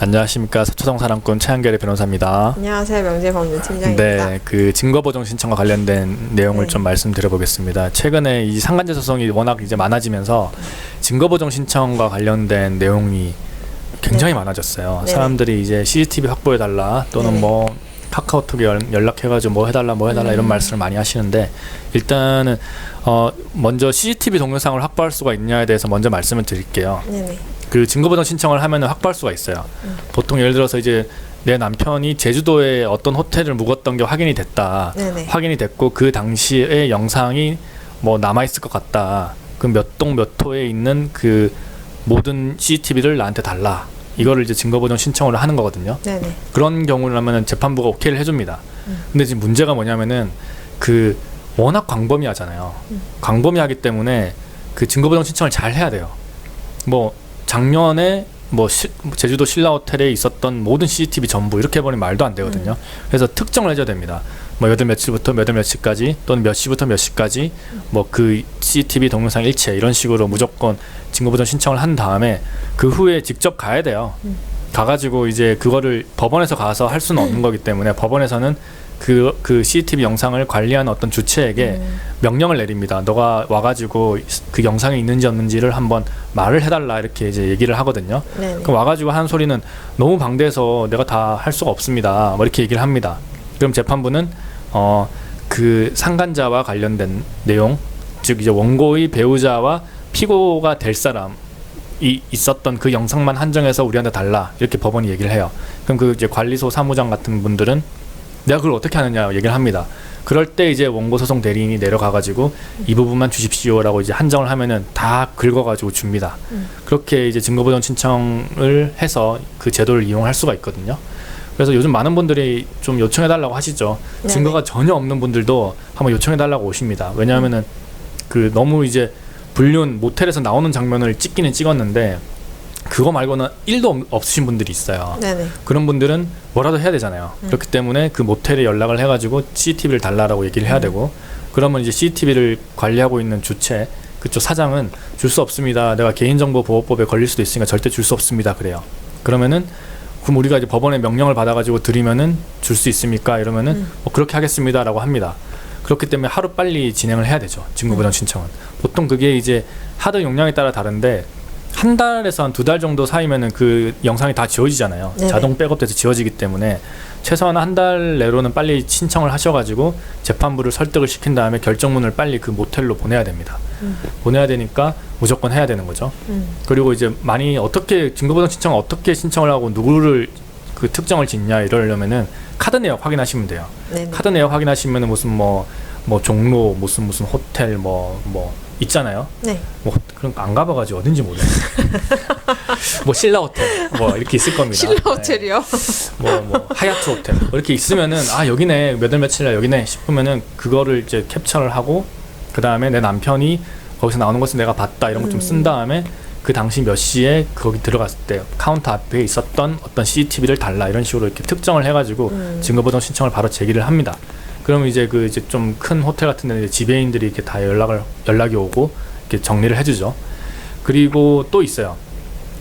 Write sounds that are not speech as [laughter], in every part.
안녕하십니까 서초동 사랑꾼 최한결의 변호사입니다. 안녕하세요. 명재법률 팀장입니다. 네, 그 증거 보정 신청과 관련된 내용을 네. 좀 말씀드려보겠습니다. 최근에 이 상간제 소송이 워낙 이제 많아지면서 증거 보정 신청과 관련된 내용이 굉장히 네. 많아졌어요. 네. 사람들이 이제 CCTV 확보해 달라 또는 네. 뭐 카카오톡에 연- 연락해가지고 뭐 해달라 뭐 해달라 이런 음. 말씀을 많이 하시는데 일단은 어 먼저 CCTV 동영상을 확보할 수가 있냐에 대해서 먼저 말씀을 드릴게요. 네네. 그 증거보정 신청을 하면은 확보할 수가 있어요. 음. 보통 예를 들어서 이제 내 남편이 제주도에 어떤 호텔을 묵었던 게 확인이 됐다. 네네. 확인이 됐고 그 당시의 영상이 뭐 남아 있을 것 같다. 그 몇 동 몇 호에 있는 그 모든 CCTV를 나한테 달라. 이거를 이제 증거보정 신청을 하는 거거든요. 네네. 그런 경우라면은 재판부가 오케이를 해줍니다. 음. 근데 지금 문제가 뭐냐면은 그 워낙 광범위하잖아요. 음. 광범위하기 때문에 그 증거보정 신청을 잘 해야 돼요. 뭐 작년에 뭐 시- 제주도 신라 호텔에 있었던 모든 CCTV 전부 이렇게 해버리면 말도 안 되거든요. 음. 그래서 특정을 해줘야 됩니다. 뭐 몇월 며칠부터 몇월 며칠까지 또는 몇 시부터 몇 시까지 뭐 그 CCTV 동영상 일체 이런 식으로 무조건 증거보정 신청을 한 다음에 그 후에 직접 가야 돼요. 음. 가가지고 이제 그거를 법원에서 가서 할 수는 없는 거기 때문에 법원에서는 그, 그 CCTV 영상을 관리하는 어떤 주체에게 음. 명령을 내립니다. 너가 와가지고 그 영상이 있는지 없는지를 한번 말을 해달라 이렇게 이제 얘기를 하거든요. 네네. 그럼 와가지고 하는 소리는 너무 방대해서 내가 다 할 수가 없습니다. 뭐 이렇게 얘기를 합니다. 그럼 재판부는 어 그 상간자와 관련된 내용, 즉 이제 원고의 배우자와 피고가 될 사람 이 있었던 그 영상만 한정해서 우리한테 달라 이렇게 법원이 얘기를 해요. 그럼 그 이제 관리소 사무장 같은 분들은 내가 그걸 어떻게 하느냐 얘기를 합니다. 그럴 때 이제 원고 소송 대리인이 내려가가지고 이 부분만 주십시오라고 이제 한정을 하면은 다 긁어가지고 줍니다. 음. 그렇게 이제 증거보정 신청을 해서 그 제도를 이용할 수가 있거든요. 그래서 요즘 많은 분들이 좀 요청해 달라고 하시죠. 네네. 증거가 전혀 없는 분들도 한번 요청해 달라고 오십니다. 왜냐하면은 그 너무 이제 불륜 모텔에서 나오는 장면을 찍기는 찍었는데 그거 말고는 1도 없- 없으신 분들이 있어요. 네네. 그런 분들은 뭐라도 해야 되잖아요. 음. 그렇기 때문에 그 모텔에 연락을 해가지고 CCTV를 달라라고 얘기를 해야 음. 되고 그러면 이제 CCTV를 관리하고 있는 주체 그쪽 사장은 줄 수 없습니다. 내가 개인정보 보호법에 걸릴 수도 있으니까 절대 줄 수 없습니다. 그래요. 그러면은 그럼 우리가 이제 법원의 명령을 받아가지고 드리면은 줄 수 있습니까? 이러면은 음. 뭐 그렇게 하겠습니다라고 합니다. 그렇기 때문에 하루 빨리 진행을 해야 되죠. 증거보정 음. 신청은 보통 그게 이제 하드 용량에 따라 다른데 한 달에서 한 두 달 정도 사이면은 그 영상이 다 지워지잖아요. 네네. 자동 백업돼서 지워지기 때문에 최소한 한 달 내로는 빨리 신청을 하셔가지고 재판부를 설득을 시킨 다음에 결정문을 빨리 그 모텔로 보내야 됩니다. 음. 보내야 되니까 무조건 해야 되는 거죠. 음. 그리고 이제 많이 어떻게 증거보정 신청을 어떻게 신청을 하고 누구를 그 특정을 짓냐 이러려면은 카드 내역 확인하시면 돼요. 네네. 카드 내역 확인하시면은 무슨 뭐뭐 종로 무슨 무슨 호텔 뭐뭐 있잖아요. 네. 뭐 그런 거 안 가봐가지고 어딘지 모르겠어요. [laughs] 뭐 신라 호텔 뭐 이렇게 있을 겁니다. 신라 네. 호텔이요? 뭐, 뭐 하얏트 호텔 뭐 이렇게 있으면은 아 여기네 몇월 며칠날 여기네 싶으면은 그거를 이제 캡처를 하고 그 다음에 내 남편이 거기서 나오는 것을 내가 봤다 이런 거 좀쓴 음. 다음에 그 당시 몇 시에 거기 들어갔을 때 카운터 앞에 있었던 어떤 CCTV를 달라 이런 식으로 이렇게 특정을 해가지고 음. 증거보정 신청을 바로 제기를 합니다. 그러면 이제 그 이제 좀 큰 호텔 같은 데는 이제 지배인들이 이렇게 다 연락을 연락이 오고 이렇게 정리를 해주죠. 그리고 또 있어요.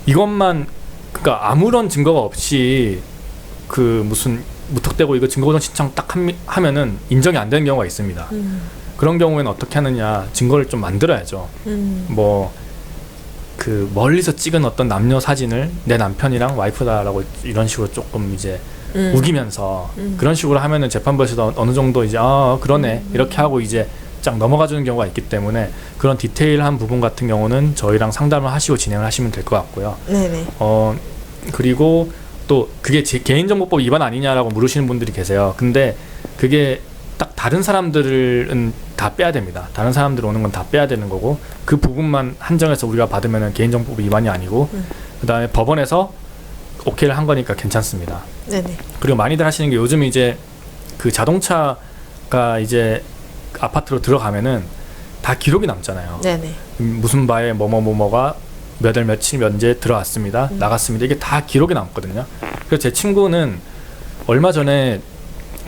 이것만 그러니까 아무런 증거가 없이 그 무슨 무턱대고 이거 증거보정 신청 딱 함- 하면은 인정이 안 되는 경우가 있습니다. 음. 그런 경우에는 어떻게 하느냐 증거를 좀 만들어야죠. 음. 뭐 그 멀리서 찍은 어떤 남녀 사진을 내 남편이랑 와이프다라고 이런 식으로 조금 이제 음. 우기면서 음. 그런 식으로 하면은 재판부에서도 어느 정도 이제 아 그러네 음. 이렇게 하고 이제 쫙 넘어가 주는 경우가 있기 때문에 그런 디테일한 부분 같은 경우는 저희랑 상담을 하시고 진행을 하시면 될 것 같고요. 네네. 어 그리고 또 그게 제 개인정보법 위반 아니냐라고 물으시는 분들이 계세요. 근데 그게 딱 다른 사람들은 다 빼야 됩니다. 다른 사람들 오는 건 다 빼야 되는 거고 그 부분만 한정해서 우리가 받으면은 개인정보법 위반이 아니고 음. 그다음에 법원에서 오케이를 한 거니까 괜찮습니다. 네네. 그리고 많이들 하시는 게 요즘 이제 그 자동차가 이제 아파트로 들어가면은 다 기록이 남잖아요. 네네. 음, 무슨 바에 뭐뭐뭐뭐가 몇 월 며칠 면제 들어왔습니다. 음. 나갔습니다. 이게 다 기록이 남거든요. 그래서 제 친구는 얼마 전에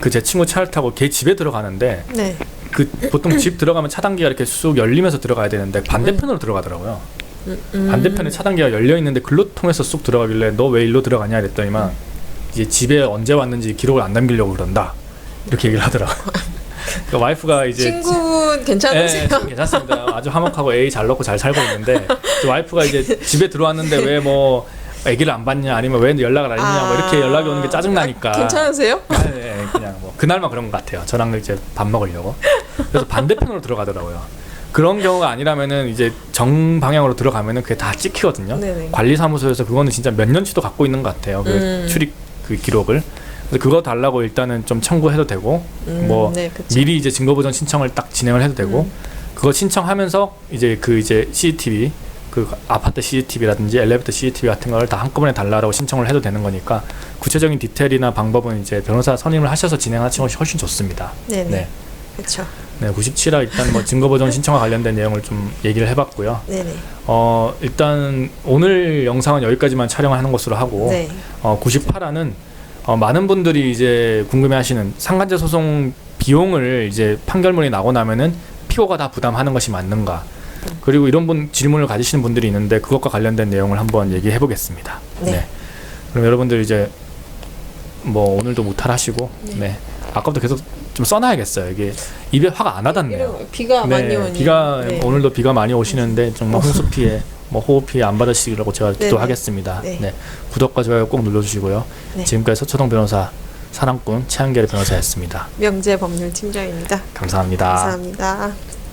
그 제 친구 차를 타고 걔 집에 들어가는데 네. 그 보통 집 들어가면 차단기가 이렇게 쑥 열리면서 들어가야 되는데 반대편으로 들어가더라고요. 음, 음. 반대편에 차단기가 열려 있는데 글로 통해서 쑥 들어가길래 너 왜 일로 들어가냐 그랬더니만 이제 집에 언제 왔는지 기록을 안 남기려고 그런다 이렇게 얘기를 하더라고. [laughs] 그 와이프가 이제 친구분 예, 괜찮으세요? 지금 괜찮습니다. 아주 화목하고 애잘 넣고 잘 살고 있는데 그 와이프가 이제 집에 들어왔는데 왜뭐 아기를 안 봤냐 아니면 왜 연락을 안 했냐 뭐 이렇게 연락이 오는 게 짜증 나니까. 아, 괜찮으세요? 아, 예, 그냥 뭐 그날만 그런 것 같아요. 저랑 이제 밥 먹으려고. 그래서 반대편으로 들어가더라고요. 그런 경우가 아니라면은 이제 정 방향으로 들어가면은 그게 다 찍히거든요. 네네. 관리사무소에서 그거는 진짜 몇 년치도 갖고 있는 것 같아요. 그 음. 출입 그 기록을. 그래서 그거 달라고 일단은 좀 청구해도 되고 음, 뭐 네. 미리 이제 증거 보전 신청을 딱 진행을 해도 되고 음. 그거 신청하면서 이제 그 이제 CCTV 그 아파트 CCTV라든지 엘리베이터 CCTV 같은 걸 다 한꺼번에 달라고 신청을 해도 되는 거니까 구체적인 디테일이나 방법은 이제 변호사 선임을 하셔서 진행하시는 것이 훨씬 좋습니다. 네네. 네. 그렇죠. 네, 97화 일단 뭐 증거 보전 신청과 관련된 내용을 좀 얘기를 해봤고요. 네네. 어 일단 오늘 영상은 여기까지만 촬영하는 것으로 하고 네. 어 98화는 어, 많은 분들이 이제 궁금해하시는 상간제 소송 비용을 이제 판결문이 나고 나면은 피고가 다 부담하는 것이 맞는가? 그리고 이런 분 질문을 가지시는 분들이 있는데 그것과 관련된 내용을 한번 얘기해 보겠습니다. 네. 그럼 여러분들 이제 뭐 오늘도 무탈하시고 네. 아까부터 계속 좀 써놔야겠어요. 이게 입에 화가 안 와닿네요. 비가 많이 오니. 비가 네. 오늘도 비가 많이 오시는데 정말 홍수 피해, 뭐 호흡 피해 안 받으시기라고 제가 네네. 기도하겠습니다. 네. 네. 구독과 좋아요 꼭 눌러주시고요. 네. 지금까지 서초동 변호사 사랑꾼 최한결 변호사였습니다. 명재 법률 팀장입니다. 감사합니다. 감사합니다.